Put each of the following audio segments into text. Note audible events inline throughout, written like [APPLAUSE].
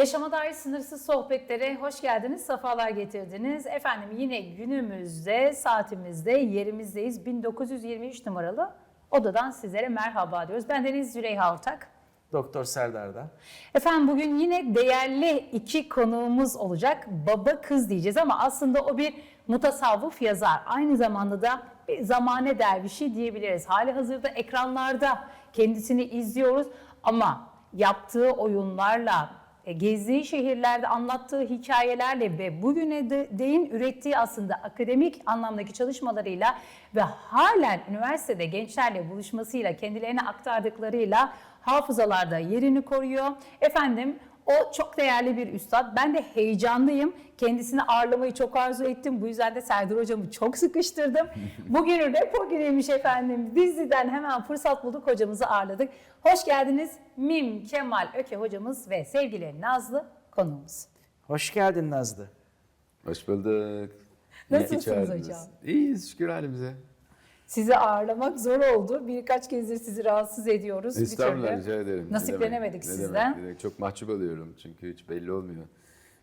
Yaşama dair sınırsız sohbetlere hoş geldiniz, sefalar getirdiniz. Efendim yine günümüzde, saatimizde, yerimizdeyiz. 1923 numaralı odadan sizlere merhaba diyoruz. Ben Deniz Züleyha Ortak. Doktor Serdar'da. Efendim bugün yine değerli iki konuğumuz olacak. Baba kız diyeceğiz ama aslında o bir mutasavvıf yazar. Aynı zamanda da bir zamane dervişi diyebiliriz. Hali hazırda ekranlarda kendisini izliyoruz ama yaptığı oyunlarla, gezdiği şehirlerde anlattığı hikayelerle ve bugüne de değin ürettiği aslında akademik anlamdaki çalışmalarıyla ve halen üniversitede gençlerle buluşmasıyla kendilerine aktardıklarıyla hafızalarda yerini koruyor. Efendim o çok değerli bir üstad. Ben de heyecanlıyım. Kendisini ağırlamayı çok arzu ettim. Bu yüzden de Serdar hocamı çok sıkıştırdım. [LAUGHS] Bugün repo günüymüş efendim. Diziden hemen fırsat bulduk hocamızı ağırladık. Hoş geldiniz Mim Kemal Öke hocamız ve sevgili Nazlı konuğumuz. Hoş geldin Nazlı. Hoş bulduk. Nasılsınız hocam? İyiyiz şükür halimize. Sizi ağırlamak zor oldu. Birkaç kezdir sizi rahatsız ediyoruz. Estağfurullah rica ederim. Ne Nasiplenemedik demek, ne sizden. demek, ne demek. Çok mahcup oluyorum çünkü hiç belli olmuyor.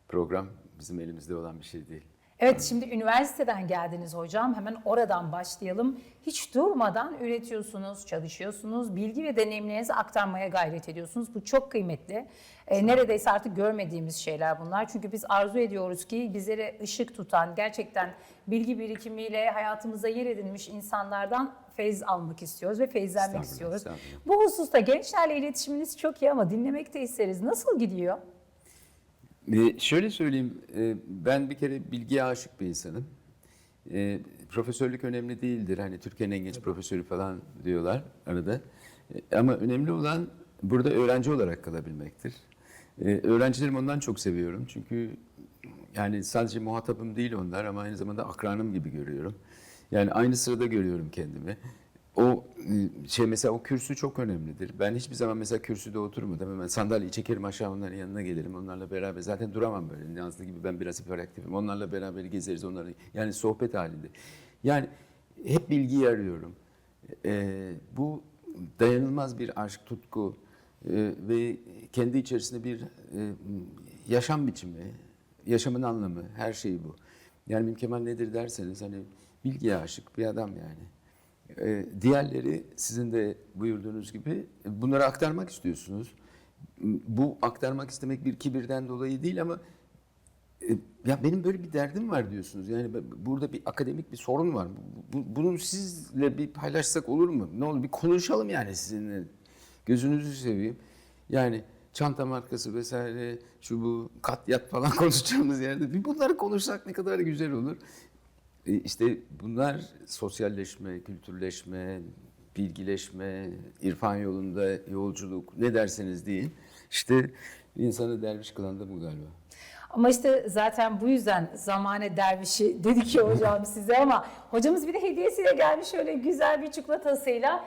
Program bizim elimizde olan bir şey değil. Evet şimdi üniversiteden geldiniz hocam. Hemen oradan başlayalım. Hiç durmadan üretiyorsunuz, çalışıyorsunuz, bilgi ve deneyimlerinizi aktarmaya gayret ediyorsunuz. Bu çok kıymetli. Ee, neredeyse artık görmediğimiz şeyler bunlar. Çünkü biz arzu ediyoruz ki bizlere ışık tutan, gerçekten bilgi birikimiyle hayatımıza yer edinmiş insanlardan feyz almak istiyoruz ve Estağfurullah, istiyoruz. Bu hususta gençlerle iletişiminiz çok iyi ama dinlemek de isteriz. Nasıl gidiyor? Ee, şöyle söyleyeyim, e, ben bir kere bilgiye aşık bir insanım. E, profesörlük önemli değildir. Hani Türkiye'nin en genç profesörü falan diyorlar arada. E, ama önemli olan burada öğrenci olarak kalabilmektir. E, öğrencilerimi ondan çok seviyorum. Çünkü yani sadece muhatabım değil onlar ama aynı zamanda akranım gibi görüyorum. Yani aynı sırada görüyorum kendimi. O şey mesela o kürsü çok önemlidir. Ben hiçbir zaman mesela kürsüde oturmadım. Hemen sandalyeyi çekerim aşağı onların yanına gelirim. Onlarla beraber zaten duramam böyle. Nazlı gibi ben biraz hiperaktifim. Onlarla beraber gezeriz onları. Yani sohbet halinde. Yani hep bilgiyi arıyorum. E, bu dayanılmaz bir aşk, tutku e, ve kendi içerisinde bir e, yaşam biçimi, yaşamın anlamı, her şey bu. Yani Mim Kemal nedir derseniz hani bilgiye aşık bir adam yani. Ee, diğerleri sizin de buyurduğunuz gibi e, bunları aktarmak istiyorsunuz. Bu aktarmak istemek bir kibirden dolayı değil ama e, ya benim böyle bir derdim var diyorsunuz. Yani burada bir akademik bir sorun var. Bu- bu- Bunu sizle bir paylaşsak olur mu? Ne olur bir konuşalım yani sizinle. Gözünüzü seveyim. Yani çanta markası vesaire şu bu kat yat falan [LAUGHS] konuşacağımız yerde bir bunları konuşsak ne kadar güzel olur. E, İşte bunlar sosyalleşme, kültürleşme, bilgileşme, irfan yolunda yolculuk ne derseniz deyin. İşte insanı derviş kılan da bu galiba. Ama işte zaten bu yüzden zamane dervişi dedi ki hocam size ama hocamız bir de hediyesiyle gelmiş şöyle güzel bir çikolatasıyla.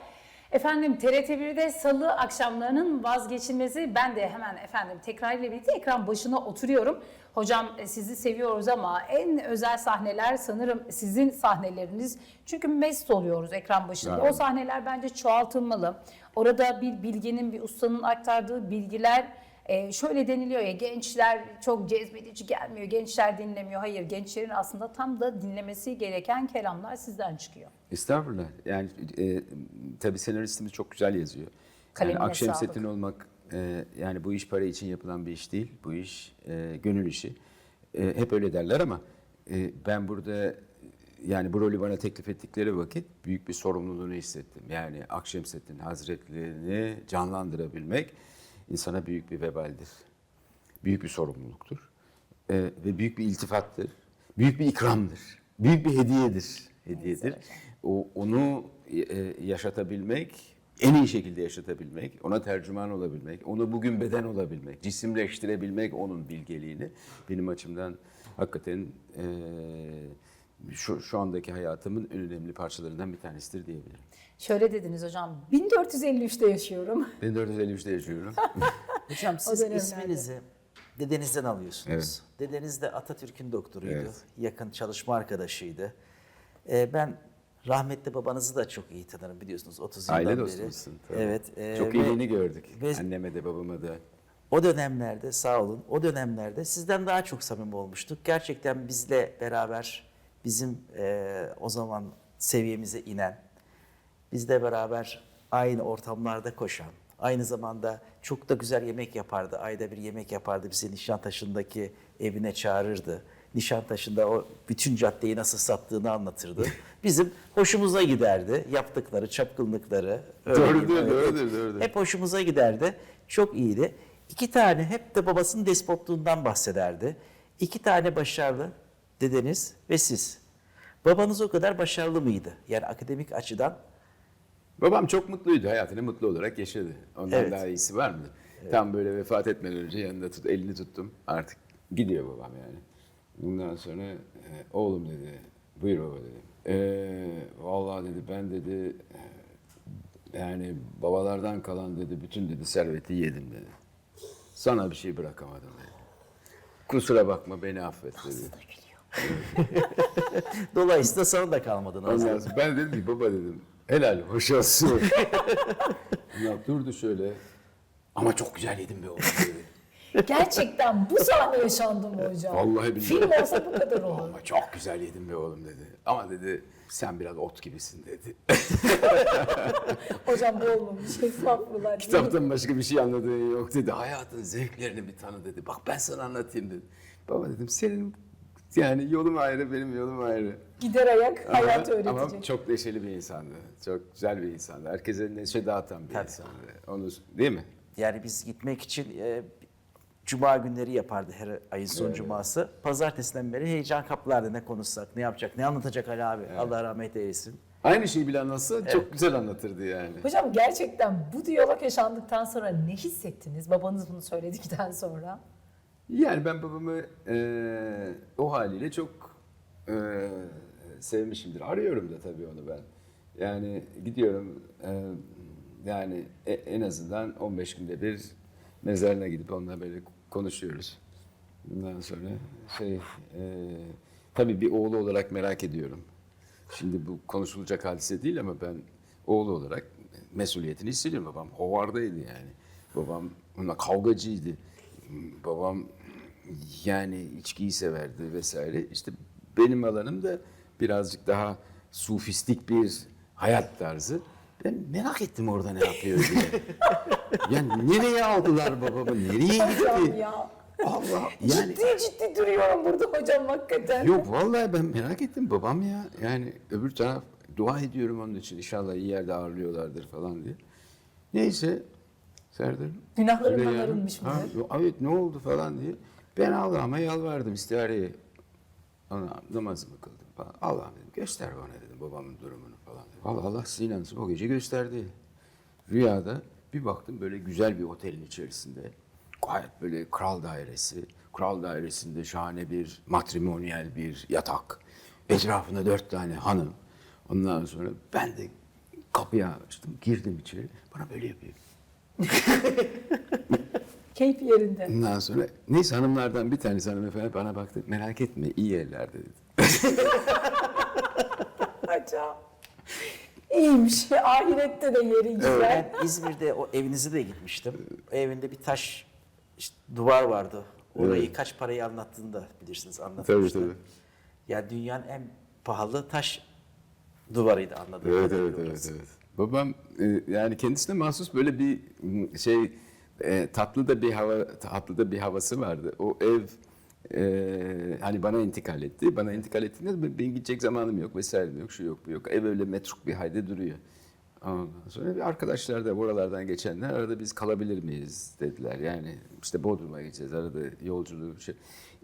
Efendim TRT1'de salı akşamlarının vazgeçilmezi ben de hemen efendim tekrar ile birlikte ekran başına oturuyorum. Hocam e, sizi seviyoruz ama en özel sahneler sanırım sizin sahneleriniz. Çünkü mest oluyoruz ekran başında. Evet. O sahneler bence çoğaltılmalı. Orada bir bilginin, bir ustanın aktardığı bilgiler e, şöyle deniliyor ya gençler çok cezbedici gelmiyor, gençler dinlemiyor. Hayır gençlerin aslında tam da dinlemesi gereken kelamlar sizden çıkıyor. Estağfurullah. Yani e, tabii senaristimiz çok güzel yazıyor. Kalemine yani Akşemseddin olmak e, yani bu iş para için yapılan bir iş değil. Bu iş e, gönül işi. E, hep öyle derler ama e, ben burada yani bu rolü bana teklif ettikleri vakit büyük bir sorumluluğunu hissettim. Yani Akşemseddin Hazretlerini canlandırabilmek insana büyük bir vebaldir. Büyük bir sorumluluktur. E, ve büyük bir iltifattır. Büyük bir ikramdır. Büyük bir hediyedir. Hediyedir. O onu e, yaşatabilmek, en iyi şekilde yaşatabilmek, ona tercüman olabilmek, onu bugün beden olabilmek, cisimleştirebilmek onun bilgeliğini benim açımdan hakikaten e, şu, şu andaki hayatımın en önemli parçalarından bir tanesidir diyebilirim. Şöyle dediniz hocam 1453'te yaşıyorum. [LAUGHS] Ben 453'te yaşıyorum. [LAUGHS] Hocam siz isminizi dedenizden alıyorsunuz. Evet. Dedeniz de Atatürk'ün doktoruydu. Evet. Yakın çalışma arkadaşıydı. Ee, ben rahmetli babanızı da çok iyi tanırım biliyorsunuz 30 yıldan Aile beri. dostumuzsun. tabii. Evet. e, Çok iyiliğini gördük. ve- Anneme de babama da. o dönemlerde sağ olun, o dönemlerde sizden daha çok samimi olmuştuk. Gerçekten bizle beraber bizim e, o zaman seviyemize inen, bizle beraber aynı ortamlarda koşan, aynı zamanda çok da güzel yemek yapardı. Ayda bir yemek yapardı. Bizi Nişantaşı'ndaki evine çağırırdı. Nişantaşı'nda o bütün caddeyi nasıl sattığını anlatırdı. [LAUGHS] Bizim hoşumuza giderdi. Yaptıkları, çapkınlıkları. Doğrudur, doğrudur, doğrudur. Hep hoşumuza giderdi. Çok iyiydi. İki tane hep de babasının despotluğundan bahsederdi. İki tane başarılı dedeniz ve siz. Babanız o kadar başarılı mıydı? Yani akademik açıdan Babam çok mutluydu. Hayatını mutlu olarak yaşadı. Ondan Evet. daha iyisi var mı? Tam böyle vefat etmeden önce yanında tut, elini tuttum. Artık gidiyor babam yani. Bundan sonra e, oğlum dedi. Buyur baba dedi. E, vallahi dedi ben dedi e, yani babalardan kalan dedi bütün dedi serveti yedim dedi. Sana bir şey bırakamadım dedi. Kusura bakma beni affet dedi. [LAUGHS] dolayısıyla sana da kalmadı Nazlı. Ondan sonra ben dedim ki baba dedim helal hoş olsun. [LAUGHS] ya durdu şöyle ama çok güzel yedim be oğlum dedi. Gerçekten bu sahne yaşandı mı hocam? Vallahi billahi. Film olsa bu kadar olur. Ama çok güzel yedim be oğlum dedi. Ama dedi sen biraz ot gibisin dedi. [LAUGHS] Hocam bu olmamış. Estağfurullah. Kitaptan başka bir şey anladığın yok dedi. Hayatın zevklerini bir tanı dedi. Bak ben sana anlatayım dedi. Baba dedim senin [LAUGHS] yani yolum ayrı benim yolum ayrı. Gider ayak hayat ama, öğretecek. ama çok neşeli bir insandı. Çok güzel bir insandı. Herkese neşe dağıtan bir Tabii. insandı. Onu değil mi? Yani biz gitmek için e, cuma günleri yapardı her ayın son cuması. Pazartesinden beri heyecan kaplardı ne konuşsak, ne yapacak, ne anlatacak Ali abi. Allah rahmet eylesin. Aynı şeyi bile anlatsa çok güzel anlatırdı yani. Hocam gerçekten bu diyalog yaşandıktan sonra ne hissettiniz? Babanız bunu söyledikten sonra. Yani ben babamı eee, o haliyle çok eee, sevmişimdir. Arıyorum da tabii onu ben. Yani gidiyorum eee, yani e- en azından 15 günde bir mezarına gidip onunla böyle konuşuyoruz. Bundan sonra şey eee tabii bir oğlu olarak merak ediyorum. Şimdi bu konuşulacak hadise değil ama ben oğlu olarak mesuliyetini hissediyorum. Babam hovardaydı yani. Babam kavgacıydı. Babam yani içkiyi severdi vesaire. İşte benim alanım da birazcık daha sufistik bir hayat tarzı. Ben merak ettim orada ne yapıyor diye. [LAUGHS] yani nereye aldılar babamı? Nereye gitti? ya. Allah yani Ciddi ciddi duruyorum burada hocam hakikaten. Yok vallahi ben merak ettim babam ya. Yani öbür taraf dua ediyorum onun için inşallah iyi yerde ağırlıyorlardır falan diye. Neyse Serdar. Ha, mıdır? yo- Evet ne oldu falan diye. Ben Allah'ıma yalvardım istihareye. Ona namazımı kıldım falan. Allah'ım dedim göster bana dedim babamın durumunu falan. Dedim. Allah Allah size inansın o gece gösterdi. Rüyada bir baktım böyle güzel bir otelin içerisinde. Gayet böyle kral dairesi. Kral dairesinde şahane bir matrimonyal bir yatak. Etrafında dört tane hanım. Ondan sonra ben de kapıyı açtım, girdim içeri. Bana böyle yapıyor. [LAUGHS] Keyfi yerinde. Ondan sonra neyse hanımlardan bir tanesi hanımefendi bana baktı. Merak etme iyi yerlerde dedi. [LAUGHS] Hocam. İyiymiş. Ahirette de yeri güzel. Ben İzmir'de o evinize de gitmiştim. O evinde bir taş işte duvar vardı. Orayı kaç parayı anlattığını da bilirsiniz anlatmıştı. Tabii, tabii. Yani dünyanın en pahalı taş duvarıydı anladığım Evet kadarıyla evet evet orası. evet. Babam e, yani kendisine mahsus böyle bir m, şey e, tatlı da bir hava tatlı da bir havası vardı. O ev e, hani bana intikal etti. Bana intikal ettiğinde de benim gidecek zamanım yok vesaire yok şu yok bu yok. Ev öyle metruk bir halde duruyor. Ondan sonra bir arkadaşlar da buralardan geçenler arada biz kalabilir miyiz dediler. Yani işte Bodrum'a gideceğiz arada yolculuğu şey.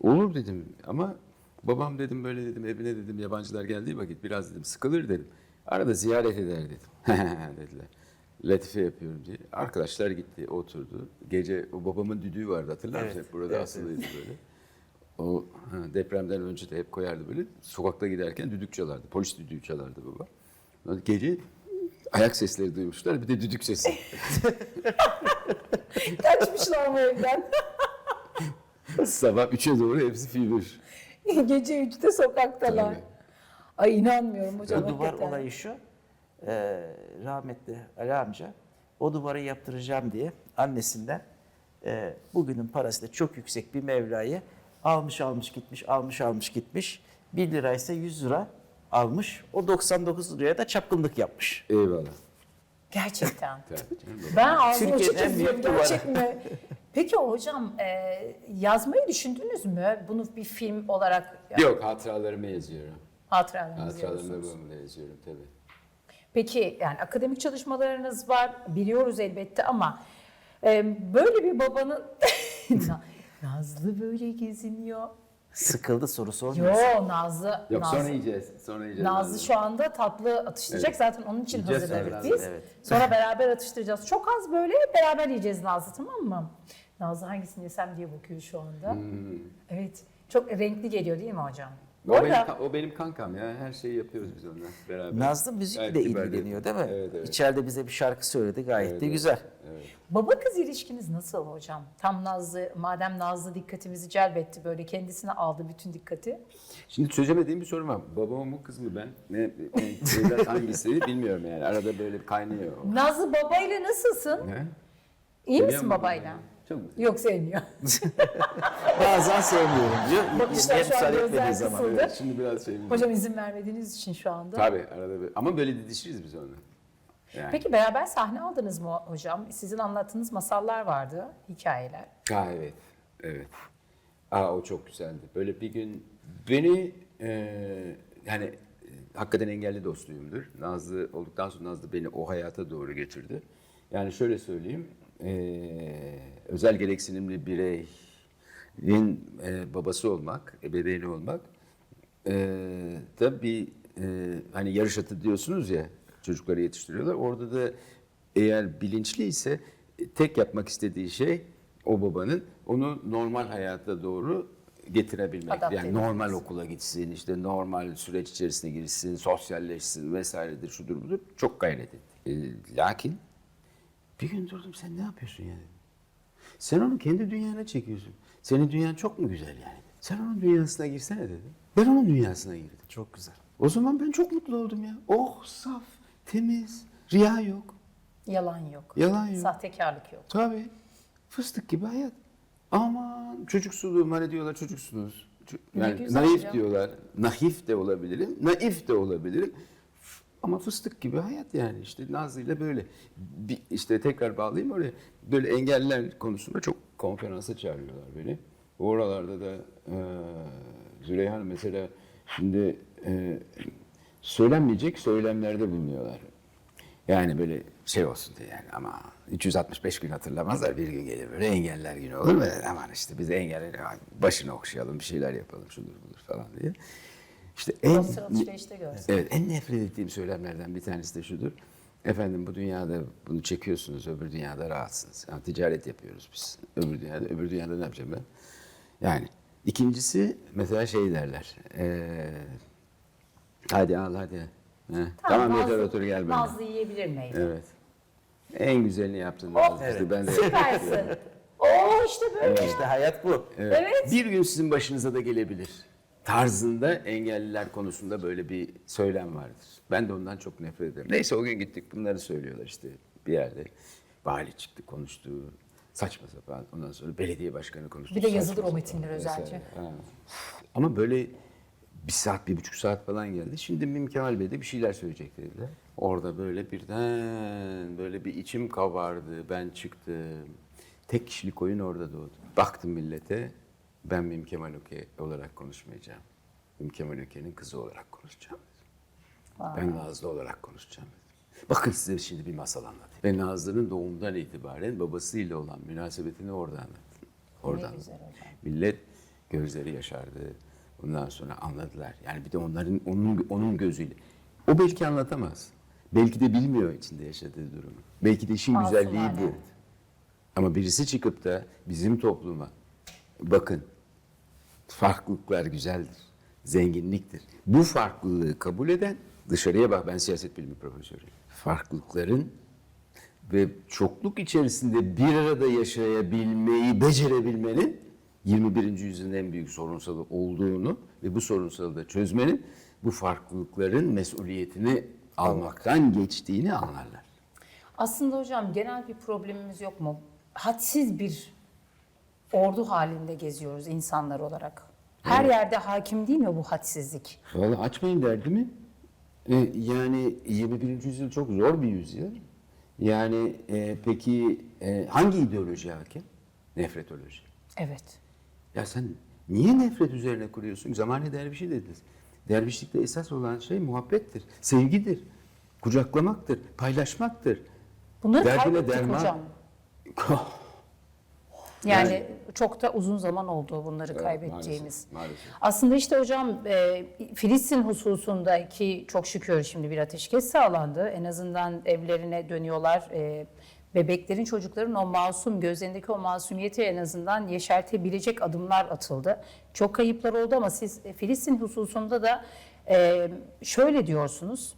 Olur dedim ama babam dedim böyle dedim evine dedim yabancılar geldiği vakit biraz dedim sıkılır dedim. Arada ziyaret eder dedim. [LAUGHS] dediler. Latife yapıyorum diye. Arkadaşlar gitti oturdu. Gece o babamın düdüğü vardı hatırlar mısın? Evet, Hep burada evet, asılıydı böyle. O ha, depremden önce de hep koyardı böyle. Sokakta giderken düdük çalardı. Polis düdüğü çalardı baba. Gece ayak sesleri duymuşlar. Bir de düdük sesi. [LAUGHS] Kaçmışlar bu evden. [LAUGHS] Sabah 3'e doğru hepsi fiber. Gece 3'te sokaktalar. Tabii. Ay inanmıyorum hocam. O duvar hakikaten. olayı şu. E, rahmetli Ali amca o duvarı yaptıracağım diye annesinden e, bugünün parasıyla çok yüksek bir mevlayı almış almış gitmiş, almış almış gitmiş. 1 liraysa 100 lira almış. O 99 liraya da çapkınlık yapmış. Eyvallah. Gerçekten. [LAUGHS] Ben ağzımı açık izliyorum gerçek mi? Peki hocam e, yazmayı düşündünüz mü? Bunu bir film olarak Yok hatıralarımı yazıyorum. Hatıralarımı yazıyorsunuz. babamla yazıyorum tabii. Peki yani akademik çalışmalarınız var biliyoruz elbette ama e, böyle bir babanın [LAUGHS] Na- Nazlı böyle geziniyor. Sıkıldı soru sormuyorsun. Yo Nazlı Yok Nazlı, sonra yiyeceğiz. Sonra yiyeceğiz. Nazlı şu anda tatlı atıştıracak Evet. zaten onun için Yiyeceğiz hazırladık sonra biz. evet. Sonra beraber atıştıracağız. Çok az böyle beraber yiyeceğiz Nazlı tamam mı? Nazlı hangisini yesem diye bakıyor şu anda. Hmm. Evet. Çok renkli geliyor değil mi hocam? O Bu benim, o benim kankam ya. Her şeyi yapıyoruz biz onunla beraber. Nazlı müzikle ilgileniyor değil mi? Evet evet. İçeride bize bir şarkı söyledi gayet Evet, de güzel. evet. baba kız ilişkiniz nasıl hocam? Tam Nazlı, madem Nazlı dikkatimizi celbetti böyle kendisine aldı bütün dikkati. Şimdi çözemediğim bir sorun var. Babam mı kız mı ben? Ne, ne hangisi bilmiyorum yani. Arada böyle kaynıyor. Nazlı babayla nasılsın? Ne? İyi Seviyor misin babayla? Çok güzel. Yok sevmiyor. [LAUGHS] Bazen sevmiyorum diyor. Bakışlar şu an gözler zaman. kısıldı. Evet, şimdi biraz şey Hocam izin vermediğiniz için şu anda. Tabii arada bir. Ama böyle didişiriz biz onunla. Yani. Peki beraber sahne aldınız mı hocam? Sizin anlattığınız masallar vardı, hikayeler. Ha evet. Evet. Aa o çok güzeldi. Böyle bir gün beni e, yani e, hakikaten engelli dostluğumdur. Nazlı olduktan sonra Nazlı beni o hayata doğru getirdi. Yani şöyle söyleyeyim. E, özel gereksinimli bireyin e, babası olmak, ebeveyni olmak e, da bir e, hani yarış atı diyorsunuz ya çocukları yetiştiriyorlar. Orada da eğer bilinçliyse e, tek yapmak istediği şey o babanın onu normal hayata doğru getirebilmek. Adapte yani edilmesi. normal okula gitsin, işte normal süreç içerisine girsin, sosyalleşsin vesairedir, şudur budur. Çok gayret etti. E, lakin bir gün durdum sen ne yapıyorsun yani? Sen onu kendi dünyana çekiyorsun. Senin dünyan çok mu güzel yani? Sen onun dünyasına girsene dedi. Ben onun dünyasına girdim. Çok güzel. O zaman ben çok mutlu oldum ya. Oh saf, temiz, riya yok. Yalan yok. Yalan yok. Sahtekarlık yok. Tabii. Fıstık gibi hayat. Aman çocuksuluğum hani diyorlar çocuksunuz. Yani naif ya. diyorlar. Naif de olabilirim, naif de olabilirim. Ama fıstık gibi hayat yani işte Nazlı ile böyle. Bir, işte tekrar bağlayayım oraya. Böyle engeller konusunda çok konferansa çağırıyorlar beni. Oralarda da e, Züleyha mesela şimdi e, söylenmeyecek söylemlerde bulunuyorlar. Yani böyle şey olsun diye yani ama 365 gün hatırlamazlar bir gün gelir böyle engeller günü olur mu? Aman işte biz engeller başını okşayalım bir şeyler yapalım şudur budur falan diye. İşte en, evet, en nefret ettiğim söylemlerden bir tanesi de şudur. Efendim bu dünyada bunu çekiyorsunuz öbür dünyada rahatsınız. Yani ticaret yapıyoruz biz öbür dünyada. Öbür dünyada ne yapacağım ben? Yani ikincisi mesela şey derler. eee hadi al hadi. Heh, tamam, yeter Nazlı- otur gel benimle. Nazlı yiyebilir miydi? Evet. En güzelini yaptın. Oh, Nazlı. İşte ben de Süpersin. Oo işte böyle. İşte hayat bu. Evet. Bir gün sizin başınıza da gelebilir. Tarzında engelliler konusunda böyle bir söylem vardır. Ben de ondan çok nefret ederim. Neyse o gün gittik bunları söylüyorlar işte bir yerde. Vali çıktı konuştu. Saçma sapan. Ondan sonra belediye başkanı konuştu. Bir de yazılır o metinler. Ha. Ama böyle bir saat, bir buçuk saat falan geldi. Şimdi Mim Kemal Bey de bir şeyler söyleyecek dediler. Orada böyle birden böyle bir içim kabardı. Ben çıktım. Tek kişilik oyun orada doğdu. Baktım millete. Ben Mim Kemal Öke olarak konuşmayacağım. Mim Kemal Öke'nin kızı olarak konuşacağım. dedim. Ben Nazlı olarak konuşacağım. dedim. Bakın size şimdi bir masal anlatayım. Ben Nazlı'nın doğumundan itibaren babasıyla olan münasebetini orada anlattım. Oradan. Millet gözleri yaşardı. Bundan sonra anladılar. Yani bir de onların onun onun gözüyle. O belki anlatamaz. Belki de bilmiyor içinde yaşadığı durumu. Belki de işin güzelliği Masumane. bu. Ama birisi çıkıp da bizim topluma bakın farklılıklar güzeldir, zenginliktir. Bu farklılığı kabul eden dışarıya bak ben siyaset bilimi profesörüyüm. Farklılıkların ve çokluk içerisinde bir arada yaşayabilmeyi becerebilmenin 21. yüzyılın en büyük sorunsalı olduğunu ve bu sorunsalı da çözmenin bu farklılıkların mesuliyetini almaktan geçtiğini anlarlar. Aslında hocam genel bir problemimiz yok mu? Hadsiz bir ordu halinde geziyoruz insanlar olarak. Her yerde hakim değil mi bu hadsizlik? Vallahi açmayın derdimi. Ee, yani 21. yüzyıl çok zor bir yüzyıl. Yani e, peki e, hangi ideoloji hakim? Nefretoloji. Evet. Ya sen niye nefret üzerine kuruyorsun? Zamane dervişi dediniz. Dervişlikte esas olan şey muhabbettir, sevgidir, kucaklamaktır, paylaşmaktır. Bunları Derdine kaybettik derman- hocam. [LAUGHS] Yani, çok da uzun zaman oldu bunları Evet, kaybettiğimiz. maalesef, maalesef. Aslında işte hocam e, Filistin hususundaki çok şükür şimdi bir ateşkes sağlandı. En azından evlerine dönüyorlar. E, bebeklerin, çocukların o masum, gözlerindeki o masumiyeti en azından yeşertebilecek adımlar atıldı. Çok kayıplar oldu ama siz Filistin hususunda da e, şöyle diyorsunuz.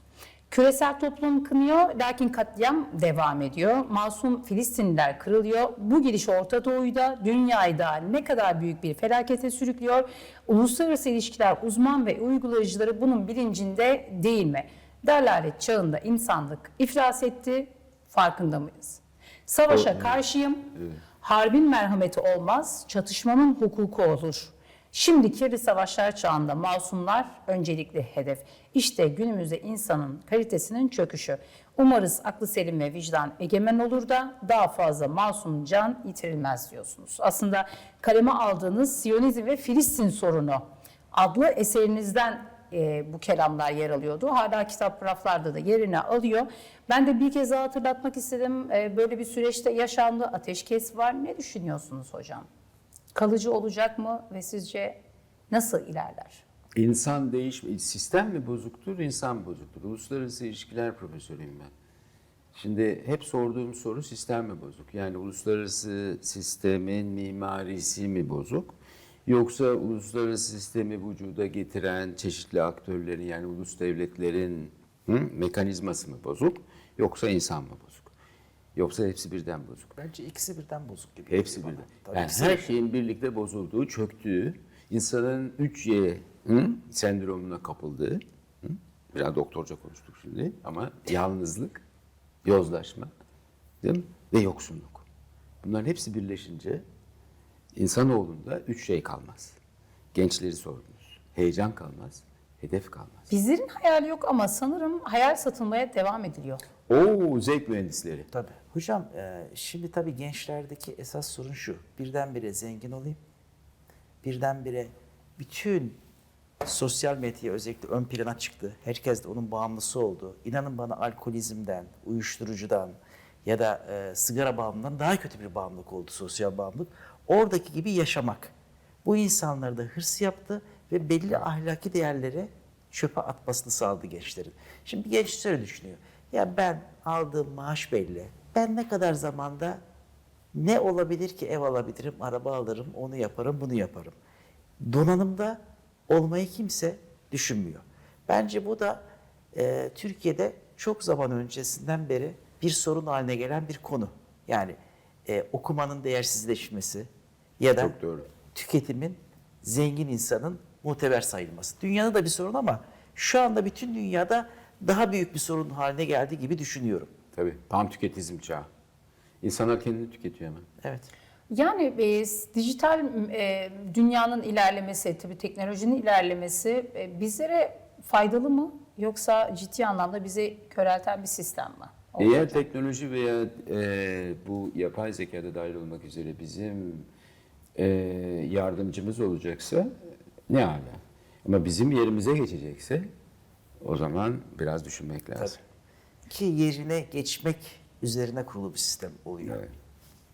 Küresel toplum kınıyor lakin katliam devam ediyor. Masum Filistinliler kırılıyor. Bu gidiş Orta Doğu'da, dünyayda ne kadar büyük bir felakete sürüklüyor. Uluslararası ilişkiler uzman ve uygulayıcıları bunun bilincinde değil mi? Dalalet çağında insanlık iflas etti, farkında mıyız? Savaşa karşıyım, harbin merhameti olmaz, çatışmanın hukuku olur. Şimdi kirli savaşlar çağında masumlar öncelikli hedef. İşte günümüzde insanın kalitesinin çöküşü. Umarız aklı selim ve vicdan egemen olur da daha fazla masum can yitirilmez diyorsunuz. Aslında kaleme aldığınız Siyonizm ve Filistin sorunu adlı eserinizden e, bu kelamlar yer alıyordu. Hala kitap raflarda da yerini alıyor. Ben de bir kez daha hatırlatmak istedim. E, böyle bir süreçte yaşandı. Ateşkes var. Ne düşünüyorsunuz hocam? Kalıcı olacak mı ve sizce nasıl ilerler? İnsan değişme, sistem mi bozuktur, insan bozuktur? Uluslararası ilişkiler profesörüyüm ben. Şimdi hep sorduğum soru sistem mi bozuk? Yani uluslararası sistemin mimarisi mi bozuk? Yoksa uluslararası sistemi vücuda getiren çeşitli aktörlerin yani ulus devletlerin hı, mekanizması mı bozuk? Yoksa insan mı bozuk? Yoksa hepsi birden bozuk? Bence ikisi birden bozuk gibi. Hepsi birden. Tabii Yani her şeyin birlikte bozulduğu, çöktüğü, insanın 3Y hı, sendromuna kapıldığı, hı, biraz doktorca konuştuk şimdi ama yalnızlık, yozlaşma değil mi? ve yoksunluk. Bunların hepsi birleşince insanoğlunda üç şey kalmaz. Gençleri sordunuz. Heyecan kalmaz, hedef kalmaz. Bizlerin hayali yok ama sanırım hayal satılmaya devam ediliyor. Oo zevk mühendisleri. Tabii. Hocam e, şimdi tabii gençlerdeki esas sorun şu. Birdenbire zengin olayım. Birdenbire bütün sosyal medya özellikle ön plana çıktı. Herkes de onun bağımlısı oldu. İnanın bana alkolizmden, uyuşturucudan ya da e, sigara bağımlılığından daha kötü bir bağımlılık oldu sosyal bağımlılık. Oradaki gibi yaşamak. Bu insanları da hırs yaptı ve belli ahlaki değerleri çöpe atmasını sağladı gençlerin. Şimdi genç şöyle düşünüyor. Ya ben aldığım maaş belli. Ben ne kadar zamanda ne olabilir ki ev alabilirim, araba alırım, onu yaparım, bunu yaparım. Donanımda olmayı kimse düşünmüyor. Bence bu da e, Türkiye'de çok zaman öncesinden beri bir sorun haline gelen bir konu. Yani e, okumanın değersizleşmesi ya da Çok doğru. tüketimin zengin insanın muteber sayılması. Dünyada da bir sorun ama şu anda bütün dünyada daha büyük bir sorun haline geldiği gibi düşünüyorum. Tabii. Tam tüketizm çağı. İnsanlar kendini tüketiyor hemen. Evet. Yani e, dijital e, dünyanın ilerlemesi, tabii teknolojinin ilerlemesi e, bizlere faydalı mı yoksa ciddi anlamda bizi körelten bir sistem mi? Eğer teknoloji veya e, bu yapay zekada dahil olmak üzere bizim e, yardımcımız olacaksa ne ala. Ama bizim yerimize geçecekse o zaman biraz düşünmek lazım. Ki yerine geçmek üzerine kurulu bir sistem oluyor. Evet.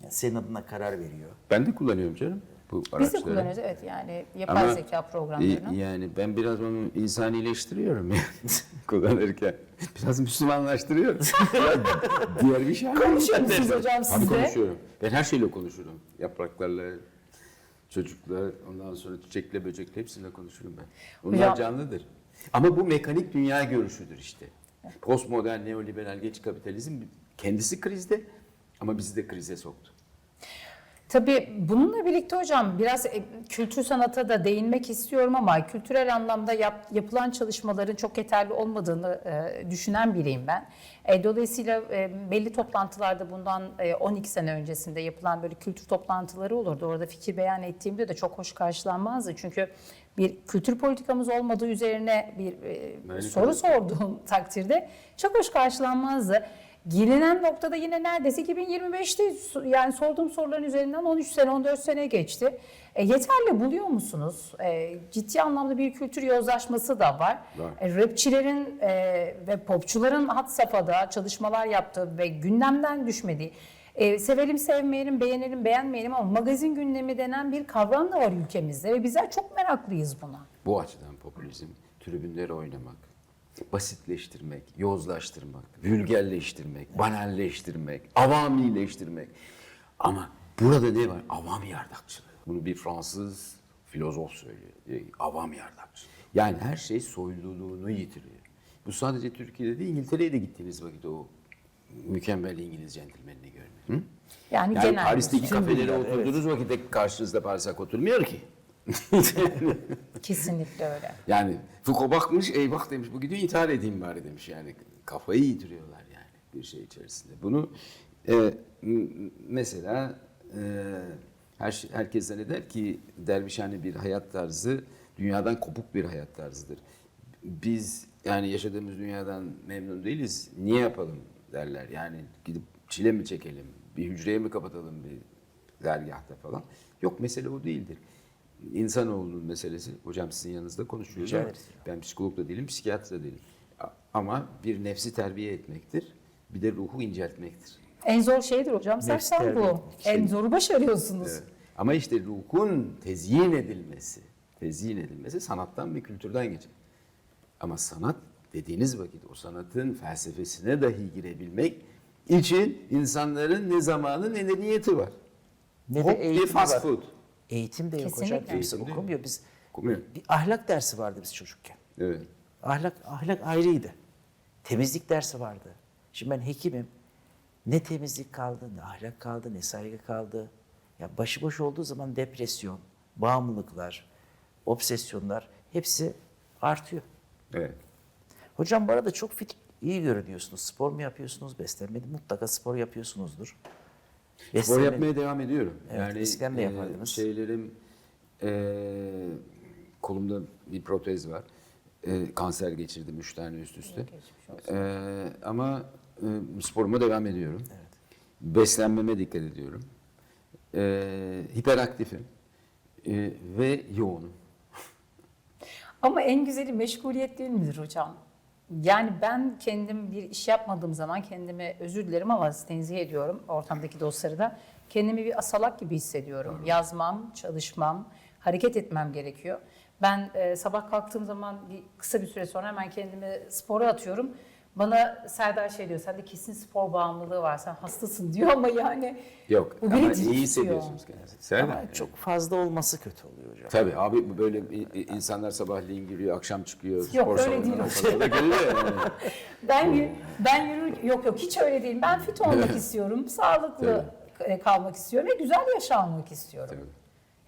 Yani senin adına karar veriyor. Ben de kullanıyorum canım bu Biz de araçları. kullanıyoruz evet yani yapay Ama, zeka programlarını. e, Yani ben biraz onu insanileştiriyorum yani [LAUGHS] kullanırken. Biraz Müslümanlaştırıyorum. [LAUGHS] Biraz diğer bir şey. Konuşuyor musunuz hocam siz de? konuşuyorum. Ben her şeyle konuşurum. Yapraklarla, çocuklar, ondan sonra çiçekle, böcekle hepsiyle konuşurum ben. Onlar Hocam- canlıdır. Ama bu mekanik dünya görüşüdür işte. Postmodern, neoliberal, geç kapitalizm kendisi krizde ama bizi de krize soktu. Tabii bununla birlikte hocam biraz e, kültür sanata da değinmek istiyorum ama kültürel anlamda yap- yapılan çalışmaların çok yeterli olmadığını e, düşünen biriyim ben. E, dolayısıyla e, belli toplantılarda bundan e, 12 sene öncesinde yapılan böyle kültür toplantıları olurdu. Orada fikir beyan ettiğimde de çok hoş karşılanmazdı. Çünkü bir kültür politikamız olmadığı üzerine bir e, soru sorduğum [LAUGHS] takdirde çok hoş karşılanmazdı. Gelinen noktada yine neredeyse 2025'te so- yani sorduğum soruların üzerinden 13 sene 14 sene geçti. E, yeterli buluyor musunuz? E, ciddi anlamda bir kültür yozlaşması da var. Var. E, rapçilerin e, ve popçuların hat safhada çalışmalar yaptığı ve gündemden düşmediği e, sevelim sevmeyelim, beğenelim beğenmeyelim ama magazin gündemi denen bir kavram da var ülkemizde ve bizler çok meraklıyız buna. Bu açıdan popülizm, tribünlere oynamak, basitleştirmek, yozlaştırmak, vulgerleştirmek, banalleştirmek, avamileştirmek. Ama burada ne var? Avam yardakçılığı. Bunu bir Fransız filozof söylüyor. Avam yardakçılığı. Yani her şey soyluluğunu yitiriyor. Bu sadece Türkiye'de değil, İngiltere'ye de gittiğiniz vakit o mükemmel İngiliz centilmenini görmek. Hı? Yani, Yani genel Paris'teki kafelere oturduğunuz vakitte karşınızda Paris'e oturmuyor ki. [LAUGHS] Kesinlikle öyle. Yani Foucault bakmış, ey bak demiş bu gidiyor intihar edeyim bari demiş yani. Kafayı yitiriyorlar yani bir şey içerisinde. Bunu e, mesela e, her şey, herkes zanneder ki dervişhane bir hayat tarzı dünyadan kopuk bir hayat tarzıdır. Biz yani yaşadığımız dünyadan memnun değiliz. Niye yapalım derler. Yani gidip çile mi çekelim, bir hücreye mi kapatalım bir dergahta falan. Yok mesele o değildir. İnsanoğlunun meselesi, hocam sizin yanınızda konuşuyoruz ama ben psikolog da değilim, psikiyatr da değilim. Ama bir nefsi terbiye etmektir, bir de ruhu inceltmektir. En zor şeydir hocam Nefs zaten bu. En zoru başarıyorsunuz. Evet. Ama işte ruhun tezyin edilmesi, tezyin edilmesi sanattan ve kültürden geçer. Ama sanat dediğiniz vakit o sanatın felsefesine dahi girebilmek için insanların ne zamanı ne de niyeti var. Ne Hop de diye eğitim fast var. food. Eğitim de yok Kesinlikle. hocam. Kimse Eğitim okumuyor. Biz Okumuyor. bir ahlak dersi vardı biz çocukken. Evet. Ahlak ahlak ayrıydı. Temizlik dersi vardı. Şimdi ben hekimim. Ne temizlik kaldı, ne ahlak kaldı, ne saygı kaldı. Ya başıboş olduğu zaman depresyon, bağımlılıklar, obsesyonlar hepsi artıyor. Evet. Hocam bu arada çok fit, iyi görünüyorsunuz. Spor mu yapıyorsunuz, beslenme mi? Mutlaka spor yapıyorsunuzdur. Spor Beslenme- yapmaya devam ediyorum. Evet, yani eskiden de e, yapardınız. şeylerim e, kolumda bir protez var. E, kanser geçirdim üç tane üst üste. E, ama e, sporuma devam ediyorum. Beslenmeme dikkat ediyorum. E, hiperaktifim. E, ve yoğunum. Ama en güzeli meşguliyet değil midir hocam? Yani ben kendim bir iş yapmadığım zaman kendime özür dilerim ama tenzih ediyorum ortamdaki dostları da. Kendimi bir asalak gibi hissediyorum. Yazmam, çalışmam, hareket etmem gerekiyor. Ben e, sabah kalktığım zaman bir kısa bir süre sonra hemen kendimi spora atıyorum. Bana Serdar şey diyor, sende kesin spor bağımlılığı var, sen hastasın [LAUGHS] diyor ama yani Yok bu ama iyi hissediyorsunuz kendinizi. Serdar. Ama çok fazla olması kötü oluyor hocam. Tabii abi böyle insanlar sabahleyin giriyor, akşam çıkıyor. Yok, spor öyle salonuna değil. falan da geliyor yani. [LAUGHS] Ben ben yürür yok yok hiç öyle değil. Ben fit olmak istiyorum, sağlıklı e, kalmak istiyorum ve güzel yaş almak istiyorum. Tabii.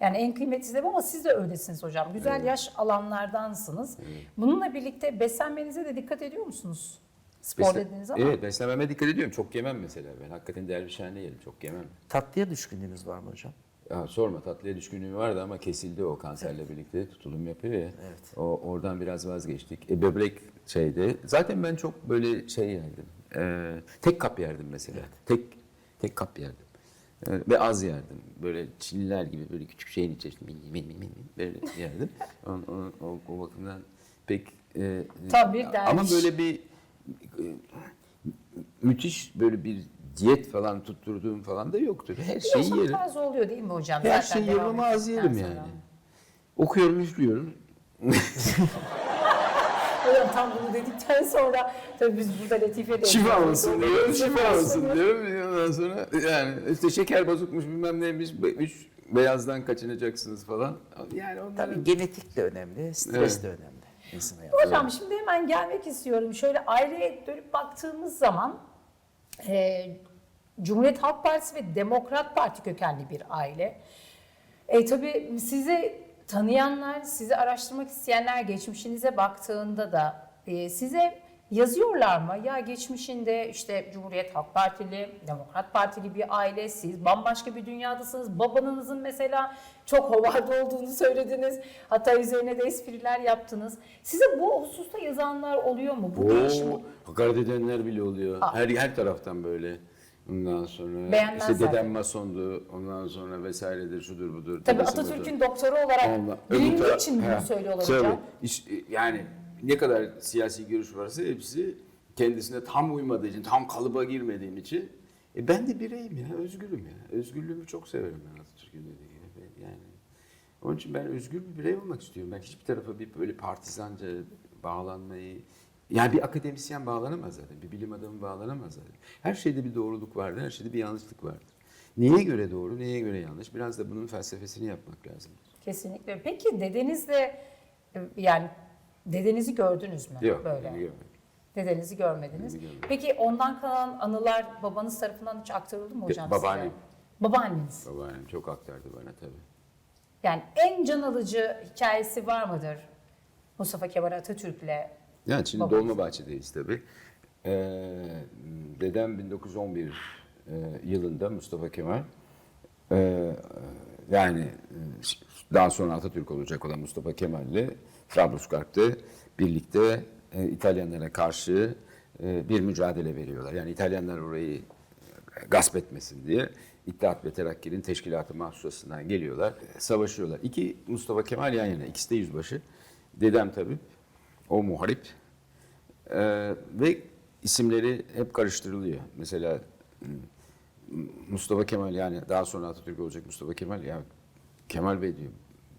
Yani en kıymetlisi de bu ama siz de öylesiniz hocam. Güzel yaş alanlardansınız. Bununla birlikte beslenmenize de dikkat ediyor musunuz? Spor Besle- dediniz ama. Evet beslenmeme dikkat ediyorum. Çok yemem mesela ben. Hakikaten dervişhane yerim. Çok yemem. Tatlıya düşkünlüğünüz var mı hocam? Ya sorma tatlıya düşkünlüğüm vardı ama kesildi o kanserle birlikte tutulum yapıyor ya. O oradan biraz vazgeçtik. E, böbrek şeydi. Zaten ben çok böyle şey yerdim. Ee, tek kap yerdim mesela. Tek tek kap yerdim. Ee, ve az yerdim. Böyle Çinliler gibi böyle küçük şeyin içerisinde min min min min böyle yerdim. [LAUGHS] o, o, o, o bakımdan pek e, Tabii, ama derviş. böyle bir e, müthiş böyle bir diyet falan tutturduğum falan da yoktur. Her Bir şeyi yerim. tarzı oluyor değil mi hocam? Her Zaten şeyi yerim ama az yerim sonra. yani. Okuyorum, üflüyorum. Hocam tam bunu dedikten sonra tabii biz burada Latife de Şifa olsun diyorum, şifa olsun diyorum. Ondan sonra yani işte şeker bozukmuş bilmem neymiş, üç beyazdan kaçınacaksınız falan. Yani onları... Tabii genetik de önemli, stres Evet. de önemli insan. Hocam şimdi hemen gelmek istiyorum. Şöyle aileye dönüp baktığımız zaman e, Cumhuriyet Halk Partisi ve Demokrat Parti kökenli bir aile. E tabii sizi tanıyanlar, sizi araştırmak isteyenler geçmişinize baktığında da e, size yazıyorlar mı? Ya geçmişinde işte Cumhuriyet Halk Partili, Demokrat Partili bir aile, siz bambaşka bir dünyadasınız. Babanızın mesela çok hovarda olduğunu söylediniz. Hatta üzerine de espriler yaptınız. Size bu hususta yazanlar oluyor mu? Bu değişim Oo, hakaret edenler bile oluyor. Aa. Her her taraftan böyle. Ondan sonra Beğenmezler işte dedem tabii. masondu. Ondan sonra vesairedir, şudur budur. Tabii Atatürk'ün doktoru olarak bilindiği için bunu söylüyorlar tabii. hocam. İş- yani ne kadar siyasi görüş varsa hepsi kendisine tam uymadığı için, tam kalıba girmediğim için. E ben de bireyim ya, özgürüm ya. Özgürlüğümü çok severim ben Atatürk'ün dediği gibi. Yani onun için ben özgür bir birey olmak istiyorum. Ben hiçbir tarafa bir böyle partizanca bağlanmayı... Yani bir akademisyen bağlanamaz zaten, bir bilim adamı bağlanamaz zaten. Her şeyde bir doğruluk vardır, her şeyde bir yanlışlık vardır. Neye göre doğru, neye göre yanlış? Biraz da bunun felsefesini yapmak lazım. Kesinlikle. Peki dedenizle e, yani dedenizi gördünüz mü Yok, böyle? yok. Dedenizi görmediniz. Görmedim. Peki ondan kalan anılar babanız tarafından hiç aktarıldı mı hocam size? babaannem. Babaanneniz. Babaannem çok aktardı bana tabii. Yani en can alıcı hikayesi var mıdır Mustafa Kemal Atatürk'le? Yani şimdi Babanız. Dolmabahçe'deyiz tabii. Ee, dedem 1911 e, yılında Mustafa Kemal e, yani e, daha sonra Atatürk olacak olan Mustafa Kemal ile Trablusgarp'ta birlikte e, İtalyanlara karşı e, bir mücadele veriyorlar. Yani İtalyanlar orayı gasp etmesin diye İttihat ve Terakki'nin teşkilatı mahsusasından geliyorlar, e, savaşıyorlar. İki Mustafa Kemal yan yana, ikisi de yüzbaşı. Dedem tabii, o muharip. Ee, ve isimleri hep karıştırılıyor. Mesela Mustafa Kemal yani daha sonra Atatürk olacak Mustafa Kemal ya Kemal Bey diyor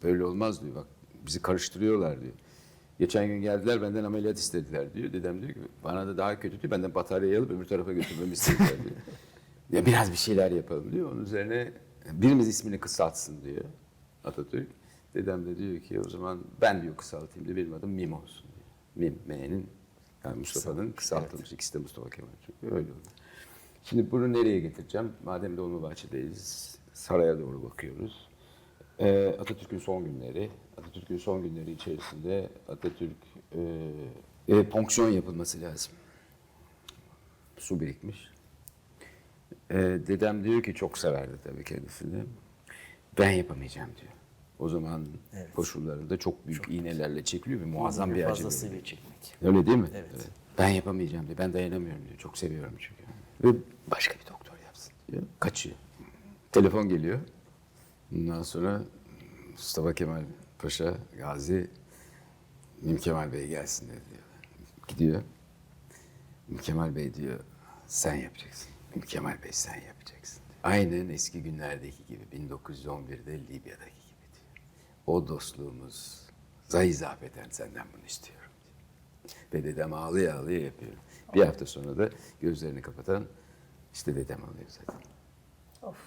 böyle olmaz diyor bak bizi karıştırıyorlar diyor. Geçen gün geldiler benden ameliyat istediler diyor. Dedem diyor ki bana da daha kötü diyor. Benden bataryayı alıp öbür tarafa götürmemi istediler diyor. [LAUGHS] Ya biraz bir şeyler yapalım diyor. Onun üzerine birimiz ismini kısaltsın diyor Atatürk. Dedem de diyor ki o zaman ben diyor kısaltayım diyor. Benim adım Mim olsun diyor. Mim, M'nin yani Mustafa'nın kısaltılmış. İkisi de Mustafa Kemal çünkü öyle oldu. Şimdi bunu nereye getireceğim? Madem Dolmabahçe'deyiz, saraya doğru bakıyoruz. Ee, Atatürk'ün son günleri, Atatürk'ün son günleri içerisinde Atatürk e, e, fonksiyon yapılması lazım. Su birikmiş. Ee, dedem diyor ki çok severdi tabii kendisini. Ben yapamayacağım diyor. O zaman Evet. koşullarında çok büyük iğnelerle çekiliyor ve muazzam bir acı. Fazlasıyla veriyor. çekmek. Öyle değil mi? Evet. Ben yapamayacağım diyor. Ben dayanamıyorum diyor. Çok seviyorum çünkü. Ve başka bir doktor yapsın diyor. Kaçıyor. Telefon geliyor. Ondan sonra Mustafa Kemal Paşa, Gazi, Mim Kemal Bey gelsin dedi diyor. Gidiyor. Mim Kemal Bey diyor sen yapacaksın. Mim Kemal Bey sen yapacaksın. Aynen eski günlerdeki gibi 1911'de Libya'daki gibi diyor. O dostluğumuz zayi zafeten senden bunu istiyorum diyor. Ve dedem ağlaya ağlaya yapıyor. Bir hafta sonra da gözlerini kapatan işte dedem oluyor zaten. Of.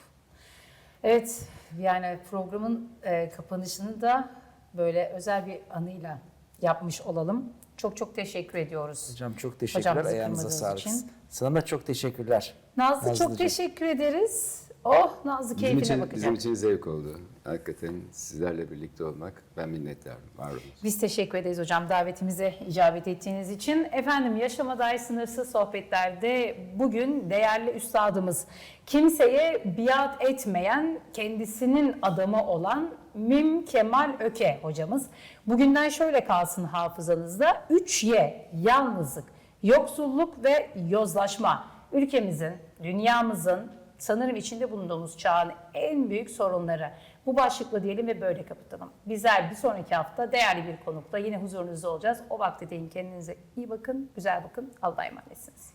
Evet yani programın e, kapanışını da böyle özel bir anıyla yapmış olalım. Çok çok teşekkür ediyoruz. Hocam çok teşekkürler. Hocam Ayağınıza sağlık. için. Sana da çok teşekkürler. Nazlı çok Nazlıcığım. teşekkür ederiz. Oh Nazlı Bizim keyfine için, bakacak. bizim için zevk oldu. Hakikaten sizlerle birlikte olmak. Ben minnettarım. Var olun. Biz teşekkür ederiz hocam davetimize icabet ettiğiniz için. Efendim Yaşama Dair Sınırsız Sohbetler'de bugün değerli üstadımız kimseye biat etmeyen, kendisinin adamı olan Mim Kemal Öke hocamız. Bugünden şöyle kalsın hafızanızda. 3Y, yalnızlık, yoksulluk ve yozlaşma. Ülkemizin, dünyamızın, sanırım içinde bulunduğumuz çağın en büyük sorunları. Bu başlıkla diyelim ve böyle kapatalım. Bizler bir sonraki hafta değerli bir konukla yine huzurunuzda olacağız. O vakte değin kendinize iyi bakın, güzel bakın. Allah'a emanetsiniz.